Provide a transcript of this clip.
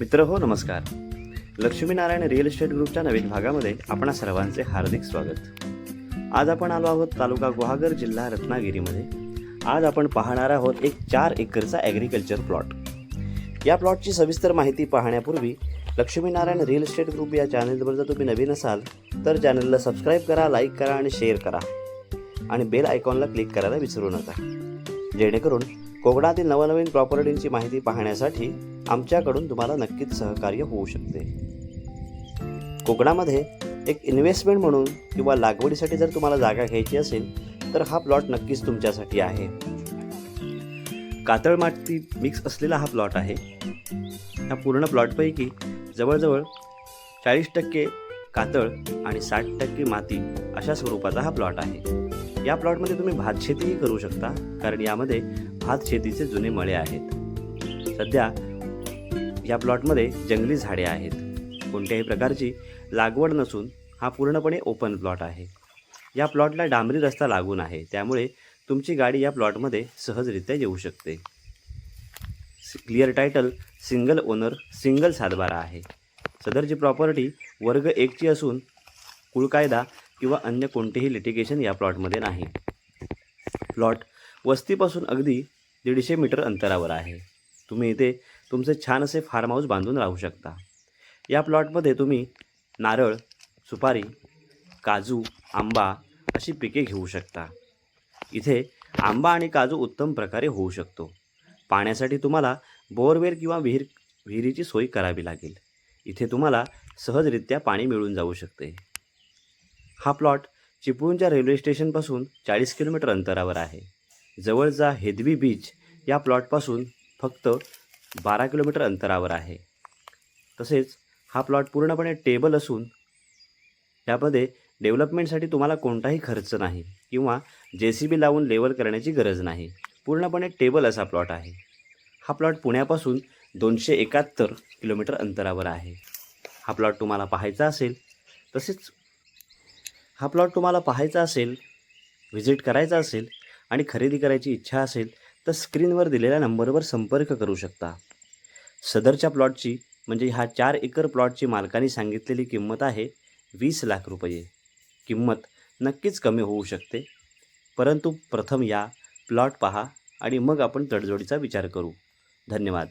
मित्र हो नमस्कार. लक्ष्मीनारायण रिअल इस्टेट ग्रुपच्या नवीन भागामध्ये आपणा सर्वांचे हार्दिक स्वागत. आज आपण आलो आहोत तालुका गुहागर जिल्हा रत्नागिरीमध्ये. आज आपण पाहणार आहोत एक चार एकरचा ॲग्रिकल्चर प्लॉट या प्लॉटची सविस्तर माहिती पाहण्यापूर्वी लक्ष्मीनारायण रिअल इस्टेट ग्रुप या चॅनलवर जर तुम्ही नवीन असाल तर चॅनलला सबस्क्राईब करा लाईक करा आणि शेअर करा. आणि बेल आयकॉनला क्लिक करायला विसरू नका. जेणेकरून कोकणातील नवनवीन प्रॉपर्टींची माहिती पाहण्यासाठी आमच्याकडून तुम्हाला नक्कीच सहकार्य होऊ शकते. कोकणामध्ये एक इन्व्हेस्टमेंट म्हणून किंवा लागवडीसाठी जर तुम्हाला जागा घ्यायची असेल तर हा प्लॉट नक्कीच तुमच्यासाठी आहे. कातळ माती मिक्स असलेला हा प्लॉट आहे. ह्या पूर्ण प्लॉटपैकी जवळजवळ चाळीस टक्के कातळ आणि साठ टक्के माती अशा स्वरूपाचा हा प्लॉट आहे. या प्लॉटमध्ये तुम्ही भात शेतीही करू शकता कारण यामध्ये भात शेतीचे जुने मळे आहेत. सध्या या प्लॉटमध्ये जंगली झाडे आहेत. कोणत्याही प्रकारची लागवड नसून हा पूर्णपणे ओपन प्लॉट आहे. या प्लॉटला डांबरी रस्ता लागून आहे. त्यामुळे तुमची गाडी या प्लॉटमध्ये सहजरित्या येऊ शकते. Clear title single owner single सातबारा आहे. सदरची प्रॉपर्टी वर्ग एकची असून कुळकायदा किंवा अन्य कोणतेही लिटिगेशन या प्लॉटमध्ये नाही. प्लॉट वस्तीपासून अगदी दीडशे मीटर अंतरावर आहे. तुम्ही इथे तुमचे छान असे फार्म हाऊस बांधून राहू शकता. या प्लॉटमध्ये तुम्ही नारळ सुपारी काजू आंबा अशी पिके घेऊ शकता. इथे आंबा आणि काजू उत्तम प्रकारे होऊ शकतो. पाण्यासाठी तुम्हाला बोरवेल किंवा विहीर विहिरीची सोय करावी लागेल. इथे तुम्हाला सहजरित्या पाणी मिळून जाऊ शकते. हा प्लॉट चिपळूणच्या रेल्वे स्टेशनपासून चाळीस किलोमीटर अंतरावर आहे. जवळचा हेदवी बीच या प्लॉटपासून फक्त बारा किलोमीटर अंतरावर आहे. तसेच हा प्लॉट पूर्णपणे टेबल असून यामध्ये डेव्हलपमेंटसाठी तुम्हाला कोणताही खर्च नाही किंवा जे सी बी लावून लेवल करण्याची गरज नाही. पूर्णपणे टेबल असा प्लॉट आहे. हा प्लॉट पुण्यापासून दोनशे एकाहत्तर किलोमीटर अंतरावर आहे. हा प्लॉट तुम्हाला पाहायचा असेल तसेच हा प्लॉट तुम्हाला पाहायचा असेल व्हिजिट करायचा असेल आणि खरेदी करायची इच्छा असेल तर स्क्रीनवर दिलेल्या नंबरवर संपर्क करू शकता. सदरच्या प्लॉटची म्हणजे ह्या चार एकर प्लॉटची मालकाने सांगितलेली किंमत आहे वीस लाख रुपये. किंमत नक्कीच कमी होऊ शकते. परंतु प्रथम या प्लॉट पहा आणि मग आपण तडजोडीचा विचार करू. धन्यवाद.